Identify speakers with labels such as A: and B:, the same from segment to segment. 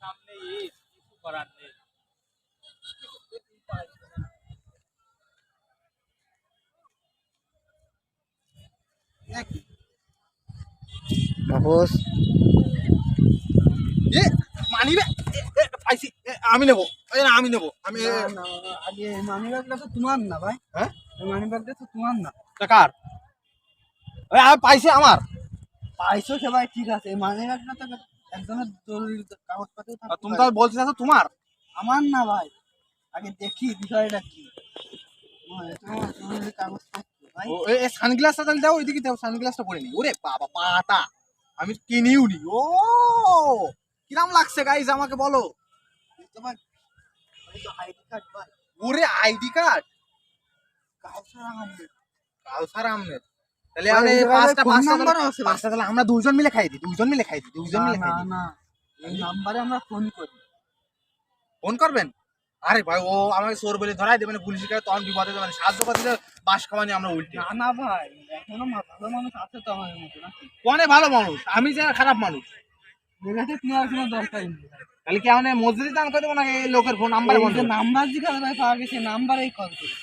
A: সামনে ঈদ কিছু করার নেই।
B: মাহফুজ
C: এ মানি পাইছি। আমি নেব। আমি নেব। আমি
B: মানি ব্যাগটা তো তোমার না ভাই।
C: হ্যাঁ?
B: মানি ব্যাগটা তো তোমার না।
C: কার? আমি পাইছি আমার।
B: পাইছো সে ভাই ঠিক আছে। মানি ব্যাগটা তো একজনের জরুরি কাগজপত্র
C: তুমি তো বলছিস তো তোমার?
B: আমার না ভাই। আগে দেখি বিষয়টা কি।
C: সানগ্লাসটা তাহলে দাও ওইদিকে দাও সানগ্লাসটা পরে নি ওরে বাবা পাতা আমি কিনিও নি। ও কিরাম লাগছে গাইস আমাকে বলো।
B: তোমার আইডি কার্ড ভাই।
C: ওরে আইডি কার্ড?
B: কাউসার আহমেদ।
C: কাউসার আহমেদ। তাহলে আমি পাঁচটা
B: নাম্বারও আছে।
C: পাঁচটা তাহলে আমরা দুজন মিলে খাই দিই দুজন মিলে খাই দিই দুজন মিলে খাই
B: না এই নাম্বারে আমরা ফোন করি।
C: ফোন করবেন? আরে ভাই ও আমাকে চোর বলে ধরাই দেবে পুলিশকে তখন বিপদে মানে সাহায্য করতে বাস খাওয়ানি আমরা উল্টে।
B: না না ভাই এখনও ভালো মানুষ আছে তো আমাদের মতো নাকি
C: কোনে ভালো মানুষ? আমি যে খারাপ মানুষ।
B: নেগেটিভ নেওয়ার কোনো দরকার নেই।
C: তাহলে কি আমি মসজিদে দান করে দেবো নাকি লোকের ফোন নাম্বার
B: নাম্বার যেখানে ভাই পাওয়া গেছে নাম্বারেই কল করি।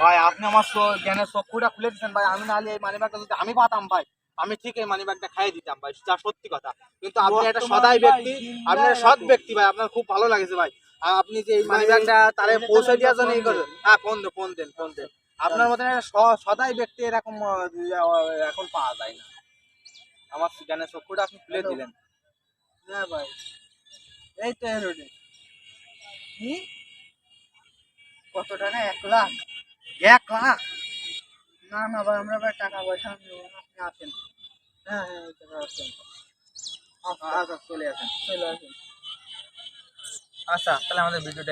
C: ভাই আপনি আমার জ্ঞানের চক্ষুটা খুলে দিচ্ছেন ভাই। আমি নাহলে এই মানি ব্যাগটা যদি আমি পাতাম ভাই আমি ঠিক এই মানি ব্যাগটা খাইয়ে দিতাম ভাই যা সত্যি কথা। কিন্তু আপনি একটা সদাই ব্যক্তি আপনি একটা সৎ ব্যক্তি ভাই আপনার খুব ভালো লাগেছে ভাই। আপনি যে এই মানি ব্যাগটা তারে পৌঁছে দেওয়ার জন্য এই করে হ্যাঁ ফোন দেন ফোন দেন ফোন দেন। আপনার মতন একটা সদাই ব্যক্তি এরকম এখন পাওয়া যায় না। আমার জ্ঞানের চক্ষুটা আপনি খুলে দিলেন।
B: হ্যাঁ ভাই এই তো রোডে কি? কত টাকা এক লাখ?
C: এক লাখ?
B: না না ভাই, আমরা ভাই টাকা পয়সা আপনি আসেন। হ্যাঁ হ্যাঁ আসেন।
C: আচ্ছা চলে আসেন।
B: চলে আসেন।
C: আচ্ছা তাহলে আমাদের ভিডিওটা